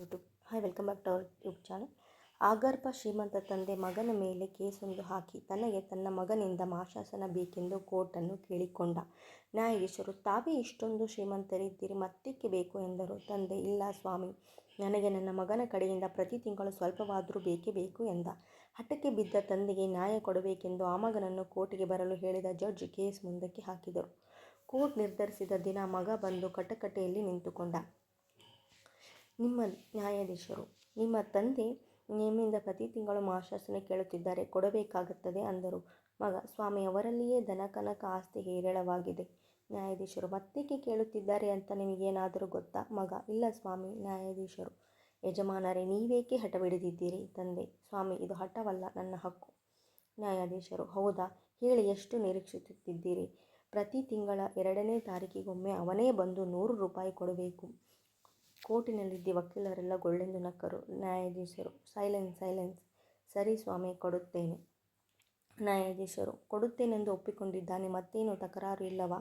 YouTube. Hi welcome back to our YouTube channel ಆಗರ್ಭ ಶ್ರೀಮಂತ ತಂದೆ ಮಗನ ಮೇಲೆ ಕೇಸೊಂದು ಹಾಕಿ ತನಗೆ ತನ್ನ ಮಗನಿಂದ ಮಾಶಾಸನ ಬೇಕೆಂದು ಕೋರ್ಟನ್ನು ಕೇಳಿಕೊಂಡ. ನ್ಯಾಯಾಧೀಶರು, ತಾವೇ ಇಷ್ಟೊಂದು ಶ್ರೀಮಂತರಿದ್ದೀರಿ ಮತ್ತಿಕ್ಕೆ ಬೇಕು ಎಂದರು. ತಂದೆ, ಇಲ್ಲ ಸ್ವಾಮಿ, ನನಗೆ ನನ್ನ ಮಗನ ಕಡೆಯಿಂದ ಪ್ರತಿ ತಿಂಗಳು ಸ್ವಲ್ಪವಾದರೂ ಬೇಕೇ ಬೇಕು ಎಂದ. ಹಠಕ್ಕೆ ಬಿದ್ದ ತಂದೆಗೆ ನ್ಯಾಯ ಕೊಡಬೇಕೆಂದು ಆ ಮಗನನ್ನು ಕೋರ್ಟಿಗೆ ಬರಲು ಹೇಳಿದ ಜಡ್ಜ್ ಕೇಸ್ ಮುಂದಕ್ಕೆ ಹಾಕಿದರು. ಕೋರ್ಟ್ ನಿರ್ಧರಿಸಿದ ದಿನ ಮಗ ಬಂದು ಕಟಕಟೆಯಲ್ಲಿ ನಿಂತುಕೊಂಡ. ನಿಮ್ಮ ನ್ಯಾಯಾಧೀಶರು, ನಿಮ್ಮ ತಂದೆ ನಿಮ್ಮಿಂದ ಪ್ರತಿ ತಿಂಗಳು ಮಾಶಾಸನ ಕೇಳುತ್ತಿದ್ದಾರೆ, ಕೊಡಬೇಕಾಗುತ್ತದೆ ಅಂದರು. ಮಗ ಸ್ವಾಮಿ ಅವರಲ್ಲಿಯೇ ದನಕನಕ ಆಸ್ತಿ ಹೇರಳವಾಗಿದೆ. ನ್ಯಾಯಾಧೀಶರು ಮತ್ತೇಕೆ ಕೇಳುತ್ತಿದ್ದಾರೆ ಅಂತ ನಿಮಗೇನಾದರೂ ಗೊತ್ತಾ? ಮಗ ಇಲ್ಲ ಸ್ವಾಮಿ, ನ್ಯಾಯಾಧೀಶರು. ಯಜಮಾನರೇ, ನೀವೇಕೆ ಹಠವಿಡಿದಿದ್ದೀರಿ ತಂದೆ, ಸ್ವಾಮಿ ಇದು ಹಠವಲ್ಲ, ನನ್ನ ಹಕ್ಕು. ನ್ಯಾಯಾಧೀಶರು, ಹೌದಾ? ಹೇಳಿ ಎಷ್ಟು ನಿರೀಕ್ಷಿಸುತ್ತಿದ್ದೀರಿ? ಪ್ರತಿ ತಿಂಗಳ ಎರಡನೇ ತಾರೀಕಿಗೊಮ್ಮೆ ಅವನೇ ಬಂದು ನೂರು ರೂಪಾಯಿ ಕೊಡಬೇಕು. ಕೋರ್ಟಿನಲ್ಲಿದ್ದ ವಕೀಲರೆಲ್ಲ ಗೊಳ್ಳೆಂದು ನಕ್ಕರು ನ್ಯಾಯಾಧೀಶರು, ಸೈಲೆನ್ಸ್ ಸೈಲೆನ್ಸ್, ಸರಿ ಸ್ವಾಮಿ, ಕೊಡುತ್ತೇನೆ. ನ್ಯಾಯಾಧೀಶರು, ಕೊಡುತ್ತೇನೆಂದು ಒಪ್ಪಿಕೊಂಡಿದ್ದಾನೆ, ಮತ್ತೇನು ತಕರಾರು ಇಲ್ಲವಾ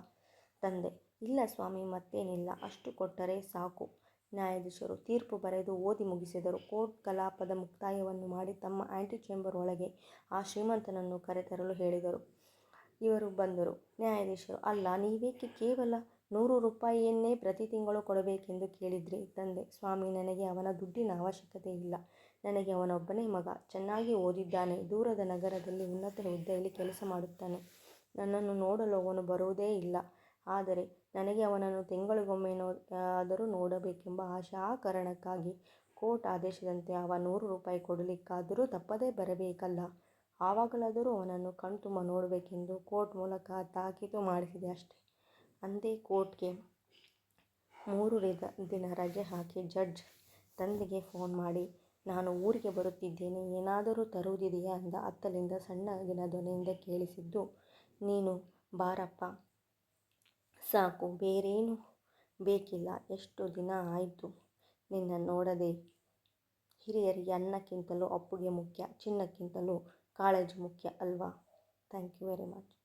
ತಂದೆ, ಇಲ್ಲ ಸ್ವಾಮಿ, ಮತ್ತೇನಿಲ್ಲ, ಅಷ್ಟು ಕೊಟ್ಟರೆ ಸಾಕು ನ್ಯಾಯಾಧೀಶರು ತೀರ್ಪು ಬರೆದು ಓದಿ ಮುಗಿಸಿದರು. ಕೋರ್ಟ್ ಕಲಾಪದ ಮುಕ್ತಾಯವನ್ನು ಮಾಡಿ ತಮ್ಮ ಆಂಟಿ ಚೇಂಬರ್ ಒಳಗೆ ಆ ಶ್ರೀಮಂತನನ್ನು ಕರೆತರಲು ಹೇಳಿದರು. ಇವರು ಬಂದರು. ನ್ಯಾಯಾಧೀಶರು, ಅಲ್ಲ, ನೀವೇಕೆ ಕೇವಲ ನೂರು ರೂಪಾಯಿಯನ್ನೇ ಪ್ರತಿ ತಿಂಗಳು ಕೊಡಬೇಕೆಂದು ಕೇಳಿದ್ರಿ ತಂದೆ, ಸ್ವಾಮಿ, ನನಗೆ ಅವನ ದುಡ್ಡಿನ ಅವಶ್ಯಕತೆ ಇಲ್ಲ. ನನಗೆ ಅವನೊಬ್ಬನೇ ಮಗ. ಚೆನ್ನಾಗಿ ಓದಿದ್ದಾನೆ. ದೂರದ ನಗರದಲ್ಲಿ ಉನ್ನತ ಹುದ್ದೆಯಲ್ಲಿ ಕೆಲಸ ಮಾಡುತ್ತಾನೆ. ನನ್ನನ್ನು ನೋಡಲು ಅವನು ಬರುವುದೇ ಇಲ್ಲ. ಆದರೆ ನನಗೆ ಅವನನ್ನು ತಿಂಗಳಿಗೊಮ್ಮೆ ನೋ, ಆದರೂ ನೋಡಬೇಕೆಂಬ ಆಶಾ ಕಾರಣಕ್ಕಾಗಿ ಕೋರ್ಟ್ ಆದೇಶದಂತೆ ಅವ ನೂರು ರೂಪಾಯಿ ಕೊಡಲಿಕ್ಕಾದರೂ ತಪ್ಪದೇ ಬರಬೇಕಲ್ಲ. ಆವಾಗಲಾದರೂ ಅವನನ್ನು ಕಣ್ತುಂಬ ನೋಡಬೇಕೆಂದು ಕೋರ್ಟ್ ಮೂಲಕ ತಾಕೀತು ಮಾಡಿಸಿದೆ ಅಷ್ಟೆ. ಅಂದೇ ಕೋರ್ಟ್ಗೆ ಮೂರು ದಿನ ರಜೆ ಹಾಕಿ ಜಡ್ಜ್ ತಂದೆಗೆ ಫೋನ್ ಮಾಡಿ, ನಾನು ಊರಿಗೆ ಬರುತ್ತಿದ್ದೇನೆ, ಏನಾದರೂ ತರುವುದಿದೆಯಾ? ಅಂದ ಅತ್ತಲಿಂದ ಸಣ್ಣಗಿನ ಧ್ವನಿಯಿಂದ ಕೇಳಿಸಿದ್ದು, ನೀನು ಬಾರಪ್ಪ, ಸಾಕು, ಬೇರೇನು ಬೇಕಿಲ್ಲ, ಎಷ್ಟು ದಿನ ಆಯಿತು ನಿನ್ನ ನೋಡದೆ? ಹಿರಿಯರಿಗೆ ಅನ್ನಕ್ಕಿಂತಲೂ ಅಪ್ಪುಗೆ ಮುಖ್ಯ, ಚಿನ್ನಕ್ಕಿಂತಲೂ ಕಾಳಜಿ ಮುಖ್ಯ ಅಲ್ವಾ? Thank you very much.